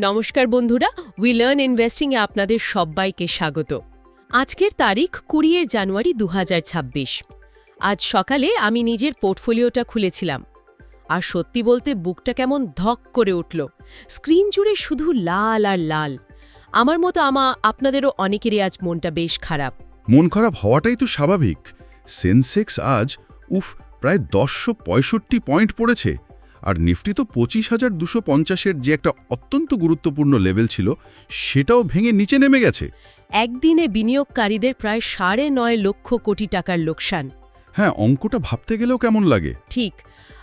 নমস্কার বন্ধুরা we learn ইনভেস্টিংয়ে আপনাদের সবাইকে স্বাগত। আজকের তারিখ কুড়িয়ের জানুয়ারি দু হাজার ছাব্বিশ। আজ সকালে আমি নিজের পোর্টফোলিওটা খুলেছিলাম। আর সত্যি বলতে বুকটা কেমন ধক করে উঠল। স্ক্রিন জুড়ে শুধু লাল আর লাল। আমার মতো আমা আপনাদেরও অনেকেরই আজ মনটা বেশ খারাপ। মন খারাপ হওয়াটাই তো স্বাভাবিক। সেন্সেক্স আজ, উফ, প্রায় দশশো পঁয়ষট্টি পয়েন্ট পড়েছে। আর নিফটি তো পঁচিশ হাজার দুশো পঞ্চাশের যে একটা অত্যন্ত গুরুত্বপূর্ণ লেভেল ছিল সেটাও ভেঙে নিচে নেমে গেছে। একদিনে বিনিয়োগকারীদের প্রায় সাড়ে নয় লক্ষ কোটি টাকার লোকসান। হ্যাঁ অঙ্কটা ভাবতে গেলেও কেমন লাগে? ঠিক।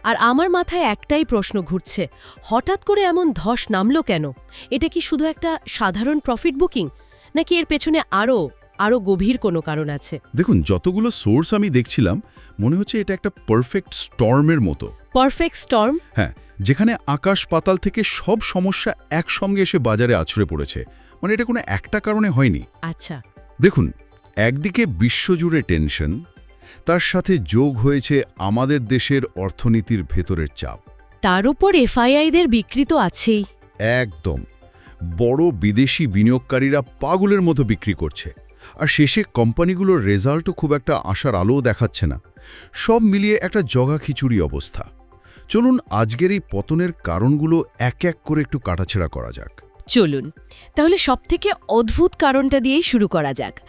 আর আমার মাথায় একটাই প্রশ্ন ঘুরছে হঠাৎ করে এমন ধস নামলো কেন? এটা কি শুধু একটা সাধারণ প্রফিট বুকিং নাকি এর পেছনে আরও আরও গভীর কোনো কারণ আছে। দেখুন যতগুলো সোর্স আমি দেখছিলাম মনে হচ্ছে এটা একটা পারফেক্ট স্টর্মের মতো। Perfect storm? হ্যাঁ যেখানে আকাশ পাতাল থেকে সব সমস্যা একসঙ্গে এসে বাজারে আছড়ে পড়েছে। মানে এটা কোনো একটা কারণে হয়নি। আচ্ছা। দেখুন একদিকে বিশ্বজুড়ে টেনশন তার সাথে যোগ হয়েছে আমাদের দেশের অর্থনীতির ভেতরের চাপ। তার উপর এফআইআইদের বিক্রি তো আছেই। একদম। বড় বিদেশি বিনিয়োগকারীরা পাগলের মতো বিক্রি করছে। আর শেষে কোম্পানিগুলোর রেজাল্টও খুব একটা আশার আলোও দেখাচ্ছে না। সব মিলিয়ে একটা জগা খিচুড়ি অবস্থা। চলুন আজকের এই পতনের কারণগুলো এক এক করে একটু কাটাছেড়া করা যাক। চলুন, তাহলে সবথেকে অদ্ভুত কারণটা দিয়েই শুরু করা যাক।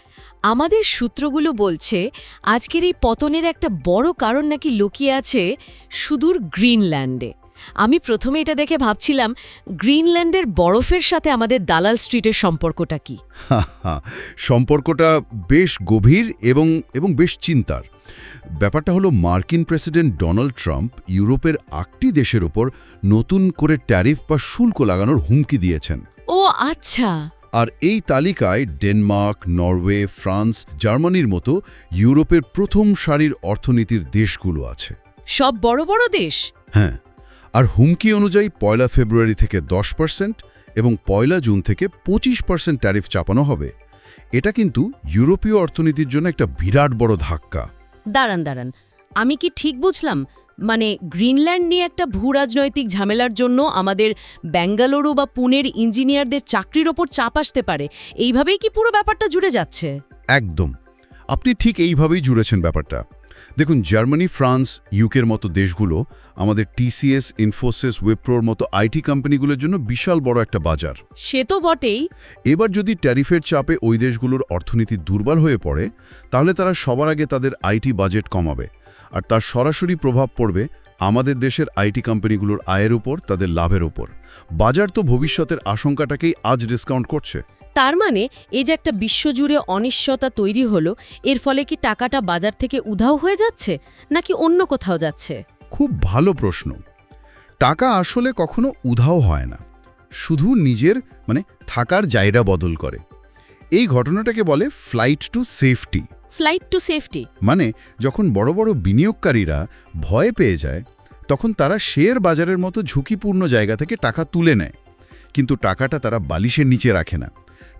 আমাদের সূত্রগুলো বলছে, আজকের এই পতনের একটা বড় কারণ নাকি লুকিয়ে আছে সুদূর গ্রিনল্যান্ডে। আমি প্রথমে এটা দেখে ভাবছিলাম গ্রিনল্যান্ডের বরফের সাথে আমাদের দালাল স্ট্রিটের সম্পর্কটা কি। সম্পর্কটা বেশ গভীর এবং এবং বেশ চিন্তার। ব্যাপারটা হলো মার্কিন প্রেসিডেন্ট ডোনাল্ড ট্রাম্প ইউরোপের আটটি দেশের ওপর নতুন করে ট্যারিফ বা শুল্ক লাগানোর হুমকি দিয়েছেন। ও আচ্ছা। আর এই তালিকায় ডেনমার্ক নরওয়ে ফ্রান্স জার্মানির মতো ইউরোপের প্রথম সারির অর্থনীতির দেশগুলো আছে। সব বড় বড় দেশ? হ্যাঁ। আর হুমকি অনুযায়ী পয়লা ফেব্রুয়ারি থেকে দশ পার্সেন্ট এবং পয়লা জুন থেকে পঁচিশ পার্সেন্ট ট্যারিফ চাপানো হবে। এটা কিন্তু ইউরোপীয় অর্থনীতির জন্য একটা বিরাট বড় ধাক্কা। দাঁড়ান দাঁড়ান। আমি কি ঠিক বুঝলাম? মানে গ্রিনল্যান্ড নিয়ে একটা ভূরাজনৈতিক ঝামেলার জন্য আমাদের ব্যাঙ্গালুরু বা পুনের ইঞ্জিনিয়ারদের চাকরির ওপর চাপ আসতে পারে। এইভাবেই কি পুরো ব্যাপারটা জুড়ে যাচ্ছে? একদম। আপনি ঠিক এইভাবেই জুড়েছেন ব্যাপারটা। দেখুন জার্মানি ফ্রান্স ইউকের মতো দেশগুলো আমাদের টিসিএস ইনফোসিস ওয়েপ্রোর মতো আইটি কোম্পানিগুলোর জন্য বিশাল বড় একটা বাজার। সে তো বটেই। এবার যদি ট্যারিফের চাপে ওই দেশগুলোর অর্থনীতি দুর্বল হয়ে পড়ে তাহলে তারা সবার আগে তাদের আইটি বাজেট কমাবে। আর তার সরাসরি প্রভাব পড়বে আমাদের দেশের আইটি কোম্পানিগুলোর আয়ের উপর তাদের লাভের উপর। বাজার তো ভবিষ্যতের আশঙ্কাটাকেই আজ ডিসকাউন্ট করছে। তার মানে এই যে একটা বিশ্বজুড়ে অনিশ্চয়তা তৈরি হলো এর ফলে কি টাকাটা বাজার থেকে উধাও হয়ে যাচ্ছে নাকি অন্য কোথাও যাচ্ছে? খুব ভালো প্রশ্ন। টাকা আসলে কখনো উধাও হয় না। শুধু নিজের মানে থাকার জায়গা বদল করে। এই ঘটনাটাকে বলে flight to safety flight to safety মানে যখন বড় বড় বিনিয়োগকারীরা ভয় পেয়ে যায় তখন তারা শেয়ার বাজারের মতো ঝুঁকিপূর্ণ জায়গা থেকে টাকা তুলে নেয়। কিন্তু টাকাটা তারা বালিশের নিচে রাখে না।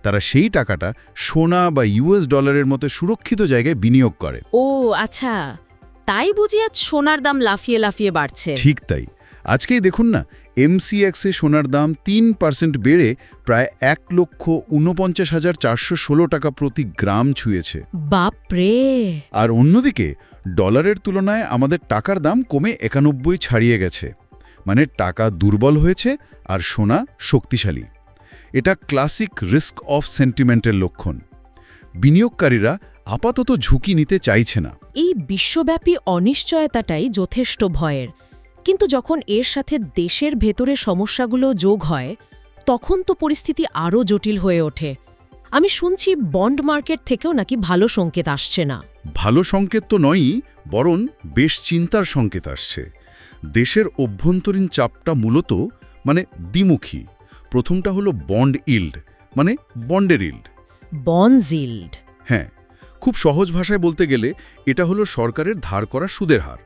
তারা সেই টাকাটা সোনা বা ইউএস ডলারের মতো সুরক্ষিত জায়গায় বিনিয়োগ করে। ও আচ্ছা। তাই বুঝি আজ সোনার দাম লাফিয়ে লাফিয়ে বাড়ছে। ঠিক তাই। আজকেই দেখুন না এমসিএক্সে সোনার দাম তিন পার্সেন্ট বেড়ে প্রায় এক লক্ষ ঊনপঞ্চাশ হাজার চারশো ষোলো টাকা প্রতি গ্রাম ছুঁয়েছে। বাপরে! আর অন্যদিকে ডলারের তুলনায় আমাদের টাকার দাম কমে একানব্বই ছাড়িয়ে গেছে। মানে টাকা দুর্বল হয়েছে আর সোনা শক্তিশালী। এটা ক্লাসিক রিস্ক অফ সেন্টিমেন্টের লক্ষণ। বিনিয়োগকারীরা আপাতত ঝুঁকি নিতে চাইছে না। এই বিশ্বব্যাপী অনিশ্চয়তাটাই যথেষ্ট ভয়ের। কিন্তু যখন এর সাথে দেশের ভেতরে সমস্যাগুলো যোগ হয় তখন তো পরিস্থিতি আরও জটিল হয়ে ওঠে। আমি শুনছি বন্ড মার্কেট থেকেও নাকি ভালো সংকেত আসছে না। ভালো সংকেত তো নয়ই বরং বেশ চিন্তার সংকেত আসছে। দেশের অভ্যন্তরীণ চাপটা মূলত মানে দ্বিমুখী। প্রথমটা হলো বন্ড ইল্ড মানে বন্ডের ইল্ড। বনজিল্ড হ্যাঁ খুব সহজ ভাষায় বলতে গেলে এটা হলো সরকারের ধার করা সুদের হার।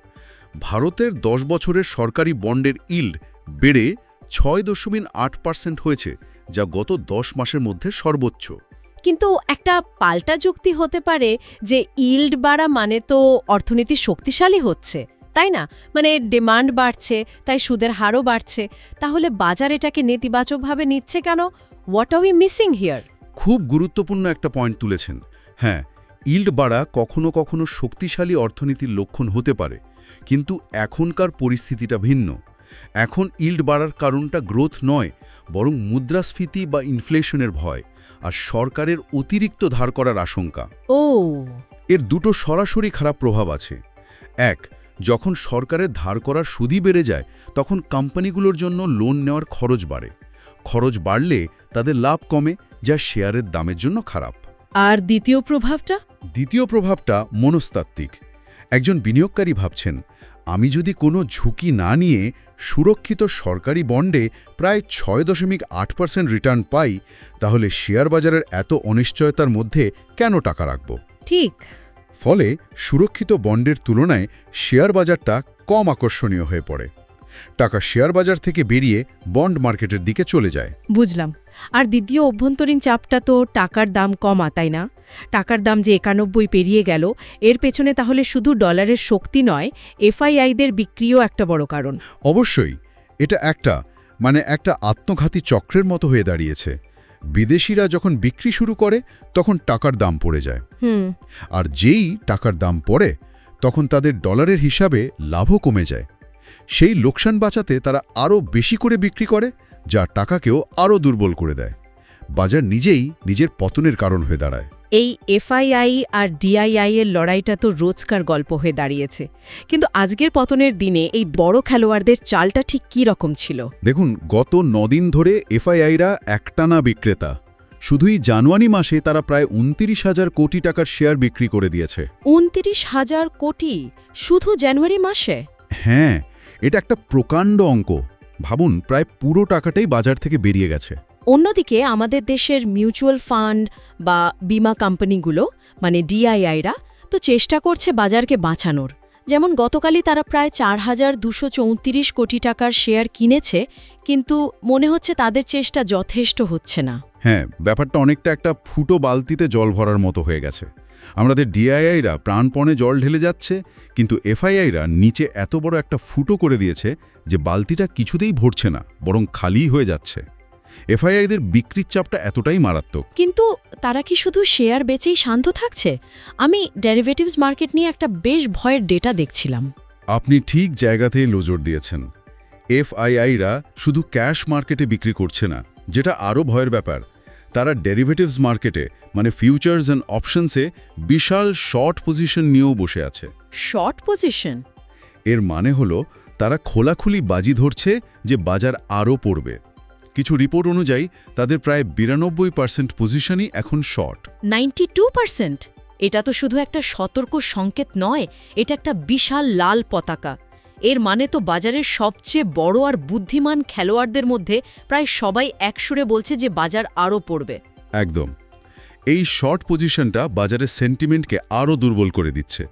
ভারতের দশ বছরের সরকারি বন্ডের ইল্ড বেড়ে ছয় দশমিক আট পার্সেন্ট হয়েছে যা গত দশ মাসের মধ্যে সর্বোচ্চ। কিন্তু একটা পাল্টা যুক্তি হতে পারে যে ইল্ড বাড়া মানে তো অর্থনীতি শক্তিশালী হচ্ছে। তাই না? মানে ডিমান্ড বাড়ছে তাই সুদের হারও বাড়ছে। তাহলে বাজার এটাকে নেতিবাচকভাবে নিচ্ছে কেন? What are we missing here খুব গুরুত্বপূর্ণ একটা পয়েন্ট তুলেছেন। হ্যাঁ ইল্ড বাড়া কখনো কখনো শক্তিশালী অর্থনীতির লক্ষণ হতে পারে কিন্তু এখনকার পরিস্থিতিটা ভিন্ন। এখন ইল্ড বাড়ার কারণটা গ্রোথ নয় বরং মুদ্রাস্ফীতি বা ইনফ্লেশনের ভয় আর সরকারের অতিরিক্ত ধার করার আশঙ্কা। ও। এর দুটো সরাসরি খারাপ প্রভাব আছে। এক যখন সরকারের ধার করার সুদই বেড়ে যায় তখন কোম্পানিগুলোর জন্য লোন নেওয়ার খরচ বাড়ে। খরচ বাড়লে তাদের লাভ কমে যা শেয়ারের দামের জন্য খারাপ। আর দ্বিতীয় প্রভাবটা? দ্বিতীয় প্রভাবটা মনস্তাত্ত্বিক। একজন বিনিয়োগকারী ভাবছেন আমি যদি কোনো ঝুঁকি না নিয়ে সুরক্ষিত সরকারি বন্ডে প্রায় ছয় দশমিক আট পার্সেন্ট রিটার্ন পাই তাহলে শেয়ার বাজারের এত অনিশ্চয়তার মধ্যে কেন টাকা রাখব? ঠিক। ফলে সুরক্ষিত বন্ডের তুলনায় শেয়ার বাজারটা কম আকর্ষণীয় হয়ে পড়ে। টাকা শেয়ার বাজার থেকে বেরিয়ে বন্ড মার্কেটের দিকে চলে যায়। বুঝলাম। আর দ্বিতীয় অভ্যন্তরীণ চাপটা তো টাকার দাম কমা তাই না? টাকার দাম যে একানব্বই পেরিয়ে গেল এর পেছনে তাহলে শুধু ডলারের শক্তি নয় এফআইআইদের বিক্রিও একটা বড় কারণ। অবশ্যই এটা একটা মানে একটা আত্মঘাতী চক্রের মতো হয়ে দাঁড়িয়েছে। বিদেশিরা যখন বিক্রি শুরু করে তখন টাকার দাম পড়ে যায়। আর যেই টাকার দাম পড়ে তখন তাদের ডলারের হিসাবে লাভও কমে যায়। সেই লোকসান বাঁচাতে তারা আরও বেশি করে বিক্রি করে যা টাকাকেও আরও দুর্বল করে দেয়। বাজার নিজেই নিজের পতনের কারণ হয়ে দাঁড়ায়। এই এফআইআই আর ডিআইআই এর লড়াইটা তো রোজকার গল্প হয়ে দাঁড়িয়েছে। কিন্তু আজকের পতনের দিনে এই বড় খেলোয়াড়দের চালটা ঠিক কী রকম ছিল? দেখুন গত নদিন ধরে এফআইআইরা একটানা বিক্রেতা। শুধুই জানুয়ারি মাসে তারা প্রায় উনতিরিশ হাজার কোটি টাকার শেয়ার বিক্রি করে দিয়েছে। উনতিরিশ হাজার কোটি? শুধু জানুয়ারি মাসে? হ্যাঁ এটা একটা প্রকাণ্ড অঙ্ক। ভাবুন প্রায় পুরো টাকাটাই বাজার থেকে বেরিয়ে গেছে। অন্যদিকে আমাদের দেশের মিউচুয়াল ফান্ড বা বিমা কোম্পানিগুলো মানে ডিআইআইরা, তো চেষ্টা করছে বাজারকে বাঁচানোর। যেমন গতকালই তারা প্রায় চার হাজার দুশো চৌত্রিশ কোটি টাকার শেয়ার কিনেছে, কিন্তু মনে হচ্ছে তাদের চেষ্টা যথেষ্ট হচ্ছে না। হ্যাঁ ব্যাপারটা অনেকটা একটা ফুটো বালতিতে জল ভরার মতো হয়ে গেছে। আমাদের ডিআইআইরা প্রাণপণে জল ঢেলে যাচ্ছে, কিন্তু এফআইআইরা নিচে এত বড় একটা ফুটো করে দিয়েছে যে বালতিটা কিছুতেই ভরছে না, বরং খালিই হয়ে যাচ্ছে। এফআইআইদের বিক্রির চাপটা এতটাই মারাত্মক। কিন্তু তারা কি শুধু শেয়ার বেচেই শান্ত থাকছে? আমি ডেরিভেটিভস মার্কেট নিয়ে একটা বেশ ভয়ের ডেটা দেখছিলাম। আপনি ঠিক জায়গাতেই নজর দিয়েছেন। এফআইআইরা শুধু ক্যাশ মার্কেটে বিক্রি করছে না যেটা আরও ভয়ের ব্যাপার। তারা ডেরিভেটিভস মার্কেটে মানে ফিউচার্স অ্যান্ড অপশনসে বিশাল শর্ট পজিশন নিয়েও বসে আছে। Short position? এর মানে হলো তারা খোলাখুলি বাজি ধরছে যে বাজার আরও পড়বে। কিছু রিপোর্ট অনুযায়ী তাদের প্রায় বিরানব্বই পার্সেন্ট পজিশনই এখন শর্ট নাইনটি টু পার্সেন্ট? এটা তো শুধু একটা সতর্ক সংকেত নয় এটা একটা বিশাল লাল পতাকা। এর মানে তো বাজারের সবচেয়ে বড় আর বুদ্ধিমান খেলোয়াড়দের মধ্যে প্রায় সবাই একসুরে বলছে যে বাজার আরও পড়বে। একদম। এই শর্ট পজিশনটা বাজারের সেন্টিমেন্টকে আরও দুর্বল করে দিচ্ছে।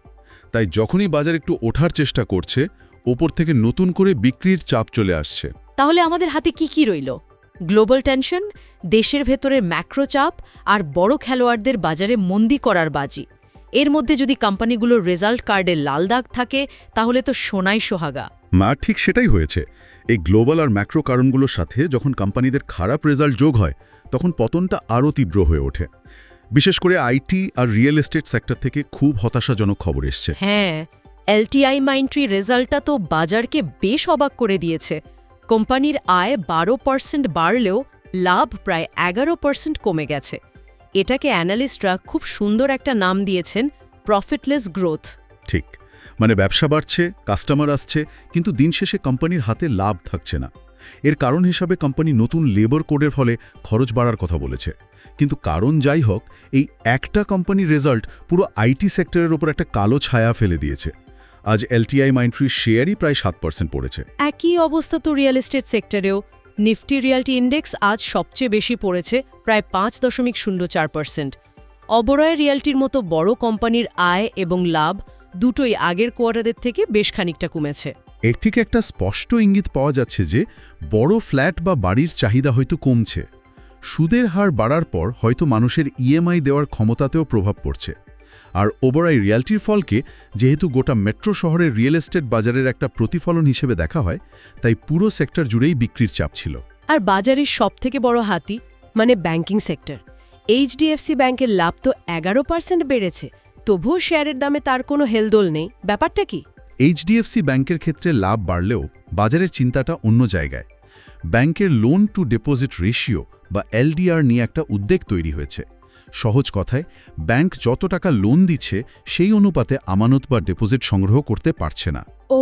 তাই যখনই বাজার একটু ওঠার চেষ্টা করছে ওপর থেকে নতুন করে বিক্রির চাপ চলে আসছে। তাহলে আমাদের হাতে কি কি রইল? গ্লোবাল টেনশন দেশের ভেতরের ম্যাক্রোচাপ আর বড় খেলোয়াড়দের বাজারে মন্দি করার বাজি। এর মধ্যে যদি কোম্পানিগুলোর রেজাল্ট কার্ডে লাল দাগ থাকে তাহলে তো সোনাই সোহাগা। মা ঠিক সেটাই হয়েছে। এই গ্লোবাল আর ম্যাক্রো কারণগুলোর সাথে যখন কোম্পানিদের খারাপ রেজাল্ট যোগ হয় তখন পতনটা আরও তীব্র হয়ে ওঠে। বিশেষ করে আইটি আর রিয়েল এস্টেট সেক্টর থেকে খুব হতাশাজনক খবর এসছে। হ্যাঁ এলটিআই মাইন্ট্রি রেজাল্টটা তো বাজারকে বেশ অবাক করে দিয়েছে। কোম্পানির আয় বারো পার্সেন্ট বাড়লেও লাভ প্রায় এগারো পার্সেন্ট কমে গেছে। এটাকে অ্যানালিস্টরা খুব সুন্দর একটা নাম দিয়েছেন, প্রফিটলেস গ্রোথ। ঠিক। মানে ব্যবসা বাড়ছে, কাস্টমার আসছে, কিন্তু দিন শেষে কোম্পানির হাতে লাভ থাকছে না। এর কারণ হিসাবে কোম্পানি নতুন লেবার কোডের ফলে খরচ বাড়ার কথা বলেছে। কিন্তু কারণ যাই হোক, এই একটা কোম্পানির রেজাল্ট পুরো আইটি সেক্টরের ওপর একটা কালো ছায়া ফেলে দিয়েছে। আজ এলটিআই মাইন্ট্রির শেয়ারই প্রায় সাত পার্সেন্ট পড়েছে। একই অবস্থা তো রিয়েল এস্টেট সেক্টরেও। নিফটি রিয়ালটি ইন্ডেক্স আজ সবচেয়ে বেশি পড়েছে প্রায় পাঁচ দশমিক শূন্য চার পার্সেন্ট অবরয় রিয়ালটির মতো বড় কোম্পানির আয় এবং লাভ দুটোই আগের কোয়ার্টারের থেকে বেশ খানিকটা কমেছে। এর থেকে একটা স্পষ্ট ইঙ্গিত পাওয়া যাচ্ছে যে বড় ফ্ল্যাট বা বাড়ির চাহিদা হয়তো কমছে। সুদের হার বাড়ার পর হয়তো মানুষের ইএমআই দেওয়ার ক্ষমতাতেও প্রভাব পড়ছে। আর ওবরাই রিয়ালটির ফলকে যেহেতু গোটা মেট্রো শহরের রিয়েল এস্টেট বাজারের একটা প্রতিফলন হিসেবে দেখা হয় তাই পুরো সেক্টর জুড়েই বিক্রির চাপ ছিল। আর বাজারের সবথেকে বড় হাতি মানে ব্যাংকিং সেক্টর এইচডিএফসি ব্যাংকের লাভ তো এগারো পার্সেন্ট বেড়েছে তবুও শেয়ারের দামে তার কোনো হেলদোল নেই। ব্যাপারটা কি? এইচডিএফসি ব্যাংকের ক্ষেত্রে লাভ বাড়লেও বাজারের চিন্তাটা অন্য জায়গায়। ব্যাংকের লোন টু ডিপোজিট রেশিও বা এলডিআর নিয়ে একটা উদ্বেগ তৈরি হয়েছে। সহজ কথায় ব্যাংক যত টাকা লোন দিচ্ছে সেই অনুপাতে আমানত বা ডিপোজিট সংগ্রহ করতে পারছে না। ও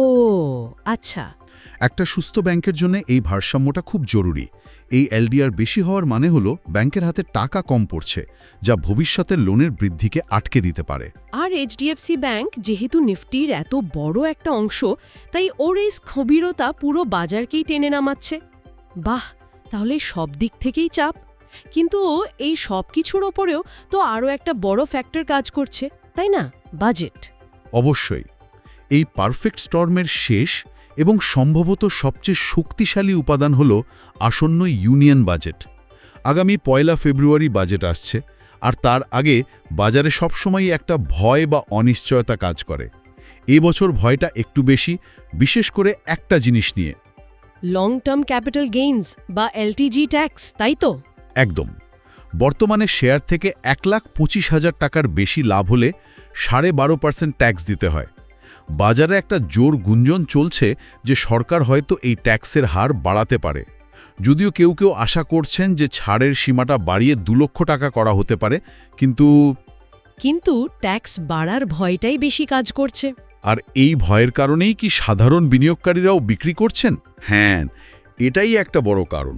আচ্ছা। একটা সুস্থ ব্যাংকের জন্য এই ভারসাম্যটা খুব জরুরি। এই এলডিআর বেশি হওয়ার মানে হলো ব্যাংকের হাতে টাকা কম পড়ছে যা ভবিষ্যতের লোনের বৃদ্ধিকে আটকে দিতে পারে। আর এইচডিএফসি ব্যাংক যেহেতু নিফটির এত বড় একটা অংশ তাই ওর এই স্থবিরতা পুরো বাজারকেই টেনে নামাচ্ছে। বাহ তাহলে সব দিক থেকেই চাপ। কিন্তু এই সব কিছুর ওপরেও তো আরও একটা বড় ফ্যাক্টর কাজ করছে তাই না? বাজেট অবশ্যই। এই পারফেক্ট স্টর্মের শেষ এবং সম্ভবত সবচেয়ে শক্তিশালী উপাদান হল আসন্ন ইউনিয়ন বাজেট আগামী পয়লা ফেব্রুয়ারি বাজেট আসছে আর তার আগে বাজারে সবসময়ই একটা ভয় বা অনিশ্চয়তা কাজ করে। এবছর ভয়টা একটু বেশি বিশেষ করে একটা জিনিস নিয়ে। লং টার্ম ক্যাপিটাল গেইনস বা এলটিজি ট্যাক্স তাই তো? একদম। বর্তমানে শেয়ার থেকে এক লাখ পঁচিশ হাজার টাকার বেশি লাভ হলে সাড়ে বারো পার্সেন্ট ট্যাক্স দিতে হয়। বাজারে একটা জোর গুঞ্জন চলছে যে সরকার হয়তো এই ট্যাক্সের হার বাড়াতে পারে। যদিও কেউ কেউ আশা করছেন যে ছাড়ের সীমাটা বাড়িয়ে দু লক্ষ টাকা করা হতে পারে কিন্তু কিন্তু ট্যাক্স বাড়ার ভয়টাই বেশি কাজ করছে। আর এই ভয়ের কারণেই কি সাধারণ বিনিয়োগকারীরাও বিক্রি করছেন? হ্যাঁ এটাই একটা বড় কারণ।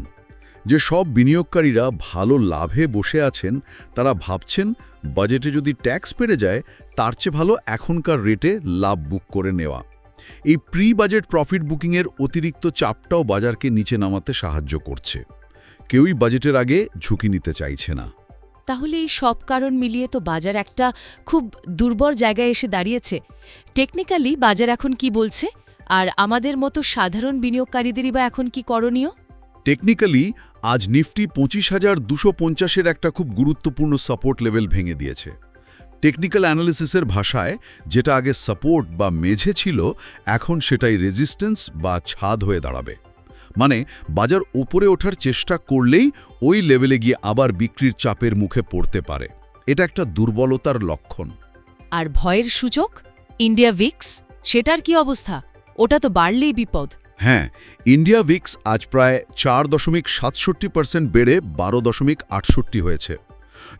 যে সব বিনিয়োগকারীরা ভালো লাভে বসে আছেন, তারা ভাবছেন বাজেটে যদি ট্যাক্স বেড়ে যায়, তার চেয়ে ভালো এখনকার রেটে লাভ বুক করে নেওয়া। এই প্রি বাজেট প্রফিট বুকিংয়ের অতিরিক্ত চাপটাও বাজারকে নিচে নামাতে সাহায্য করছে। কেউই বাজেটের আগে ঝুঁকি নিতে চাইছে না। তাহলে এই সব কারণ মিলিয়ে তো বাজার একটা খুব দুর্বল জায়গায় এসে দাঁড়িয়েছে। টেকনিক্যালি বাজার এখন কি বলছে? আর আমাদের মতো সাধারণ বিনিয়োগকারীদেরই বা এখন কি করণীয়? টেকনিক্যালি আজ নিফটি পঁচিশ হাজার দুশো পঞ্চাশের একটা খুব গুরুত্বপূর্ণ সাপোর্ট লেভেল ভেঙে দিয়েছে। টেকনিক্যাল অ্যানালিসিসের ভাষায়, যেটা আগে সাপোর্ট বা মেঝে ছিল, এখন সেটাই রেজিস্ট্যান্স বা ছাদ হয়ে দাঁড়াবে। মানে বাজার উপরে ওঠার চেষ্টা করলেই ওই লেভেলে গিয়ে আবার বিক্রির চাপের মুখে পড়তে পারে। এটা একটা দুর্বলতার লক্ষণ। আর ভয়ের সূচক ইন্ডিয়া ভিক্স সেটার কি অবস্থা? ওটা তো বাড়লেই বিপদ। হ্যাঁ ইন্ডিয়া ভিক্স আজ প্রায় চার দশমিক সাতষট্টি পার্সেন্ট বেড়ে বারো দশমিক আটষট্টি হয়েছে।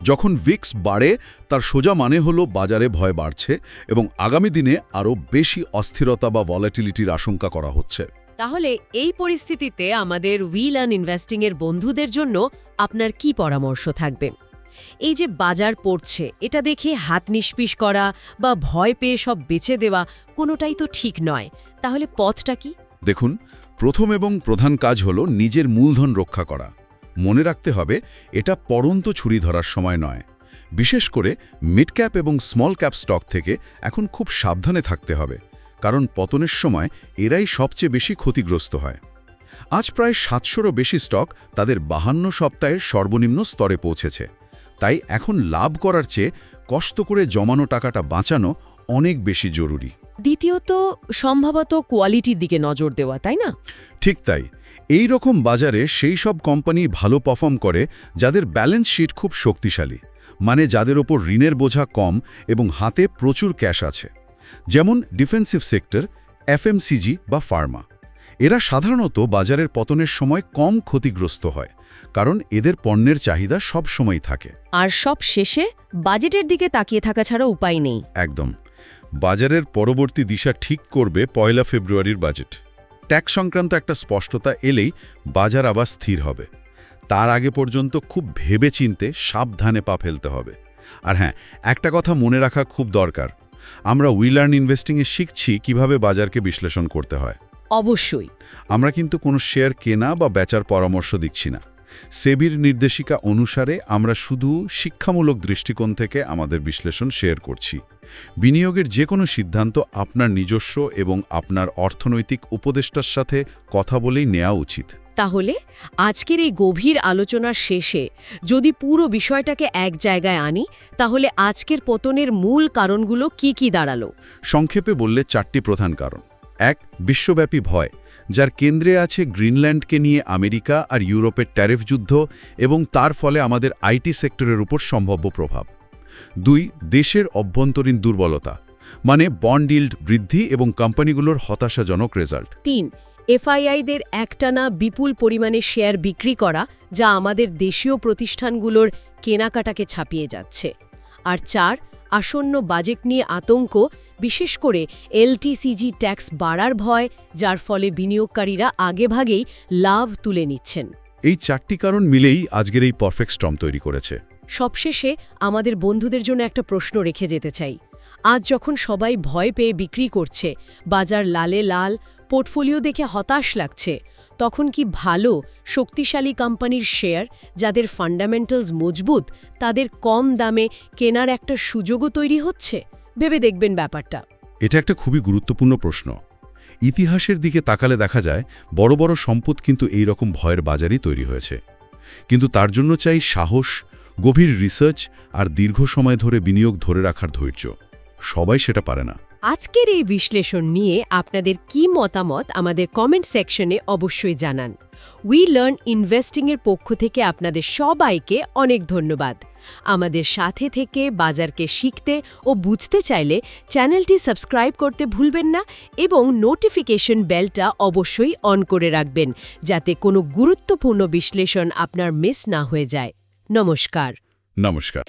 যখন ভিক্স বাড়ে, তার সোজা মানে হলো বাজারে ভয় বাড়ছে এবং আগামী দিনে আরও বেশি অস্থিরতা বা ভলাটিলিটির আশঙ্কা করা হচ্ছে। তাহলে এই পরিস্থিতিতে আমাদের উইল অ্যান্ড ইনভেস্টিংয়ের বন্ধুদের জন্য আপনার কি পরামর্শ থাকবে? এই যে বাজার পড়ছে, এটা দেখে হাত নিষ্পিস করা বা ভয় পেয়ে সব বেছে দেওয়া কোনোটাই তো ঠিক নয়। তাহলে পথটা কি? দেখুন, প্রথম এবং প্রধান কাজ হল নিজের মূলধন রক্ষা করা। মনে রাখতে হবে, এটা পরন্ত ছুরি ধরার সময় নয়। বিশেষ করে মিড ক্যাপ এবং স্মল ক্যাপ স্টক থেকে এখন খুব সাবধানে থাকতে হবে, কারণ পতনের সময় এরাই সবচেয়ে বেশি ক্ষতিগ্রস্ত হয়। আজ প্রায় সাতশোরও বেশি স্টক তাদের বাহান্ন সপ্তাহের সর্বনিম্ন স্তরে পৌঁছেছে। তাই এখন লাভ করার চেয়ে কষ্ট করে জমানো টাকাটা বাঁচানো অনেক বেশি জরুরি। দ্বিতীয়ত সম্ভবত কোয়ালিটির দিকে নজর দেওয়া তাই না? ঠিক তাই। এই রকম বাজারে সেই সব কোম্পানি ভালো পারফর্ম করে যাদের ব্যালেন্স শিট খুব শক্তিশালী মানে যাদের ওপর ঋণের বোঝা কম এবং হাতে প্রচুর ক্যাশ আছে। যেমন ডিফেন্সিভ সেক্টর এফএমসিজি বা ফার্মা এরা সাধারণত বাজারের পতনের সময় কম ক্ষতিগ্রস্ত হয় কারণ এদের পণ্যের চাহিদা সব সময় থাকে। আর সব শেষে বাজেটের দিকে তাকিয়ে থাকা ছাড়া উপায় নেই। একদম। বাজারের পরবর্তী দিশা ঠিক করবে পয়লা ফেব্রুয়ারির বাজেট। ট্যাক্স সংক্রান্ত একটা স্পষ্টতা এলেই বাজার আবার স্থির হবে। তার আগে পর্যন্ত খুব ভেবেচিন্তে সাবধানে পা ফেলতে হবে। আর হ্যাঁ একটা কথা মনে রাখা খুব দরকার। আমরা উইলার্ন ইনভেস্টিংয়ে শিখছি কীভাবে বাজারকে বিশ্লেষণ করতে হয়। অবশ্যই। আমরা কিন্তু কোনো শেয়ার কেনা বা বেচার পরামর্শ দিচ্ছি না। সেবির নির্দেশিকা অনুসারে আমরা শুধু শিক্ষামূলক দৃষ্টিকোণ থেকে আমাদের বিশ্লেষণ শেয়ার করছি। বিনিয়োগের যে কোনো সিদ্ধান্ত আপনার নিজস্ব এবং আপনার অর্থনৈতিক উপদেষ্টার সাথে কথা বলেই নেওয়া উচিত। তাহলে আজকের এই গভীর আলোচনার শেষে যদি পুরো বিষয়টাকে এক জায়গায় আনি তাহলে আজকের পতনের মূল কারণগুলো কি কি দাঁড়াল? সংক্ষেপে বললে চারটি প্রধান কারণ। এক বিশ্বব্যাপী ভয়, যার কেন্দ্রে আছে গ্রিনল্যান্ডকে নিয়ে আমেরিকা আর ইউরোপের ট্যারিফ যুদ্ধ এবং তার ফলে আমাদের আইটি সেক্টরের উপর সম্ভাব্য প্রভাব। দুই, দেশের অভ্যন্তরীণ দুর্বলতা মানে বন্ড ইল্ড বৃদ্ধি এবং কোম্পানিগুলোর হতাশাজনক রেজাল্ট। তিন, এফআইআইদের একটানা বিপুল পরিমাণে শেয়ার বিক্রি করা, যা আমাদের দেশীয় প্রতিষ্ঠানগুলোর কেনাকাটাকে ছাপিয়ে যাচ্ছে। আর চার আসন্ন বাজেট নিয়ে আতঙ্ক বিশেষ করে এলটিসিজি ট্যাক্স বাড়ার ভয় যার ফলে বিনিয়োগকারীরা আগেভাগেই লাভ তুলে নিচ্ছেন। এই চারটি কারণ মিলেই আজকের এই পারফেক্ট স্টম তৈরি করেছে। সবশেষে আমাদের বন্ধুদের জন্য একটা প্রশ্ন রেখে যেতে চাই। আজ যখন সবাই ভয় পেয়ে বিক্রি করছে বাজার লালে লাল পোর্টফোলিও দেখে হতাশ লাগছে তখন কি ভালো শক্তিশালী কোম্পানির শেয়ার যাদের ফান্ডামেন্টালস মজবুত, তাদের কম দামে কেনার একটা সুযোগও তৈরি হচ্ছে? ভেবে দেখবেন ব্যাপারটা। এটা একটা খুবই গুরুত্বপূর্ণ প্রশ্ন। ইতিহাসের দিকে তাকালে দেখা যায়, বড় বড় সম্পদ কিন্তু এই রকম ভয়ের বাজারই তৈরি হয়েছে। কিন্তু তার জন্য চাই সাহস, গভীর রিসার্চ আর দীর্ঘ সময় ধরে বিনিয়োগ ধরে রাখার ধৈর্য। সবাই সেটা পারে না। আজকের এই বিশ্লেষণ নিয়ে আপনাদের কি মতামত আমাদের কমেন্ট সেকশনে অবশ্যই জানান। উই লার্ন ইনভেস্টিংয়ের পক্ষ থেকে আপনাদের সবাইকে অনেক ধন্যবাদ। আমাদের সাথে থেকে বাজারকে শিখতে ও বুঝতে চাইলে চ্যানেলটি সাবস্ক্রাইব করতে ভুলবেন না এবং নোটিফিকেশন বেলটা অবশ্যই অন করে রাখবেন যাতে কোনো গুরুত্বপূর্ণ বিশ্লেষণ আপনার মিস না হয়ে যায়। নমস্কার। নমস্কার।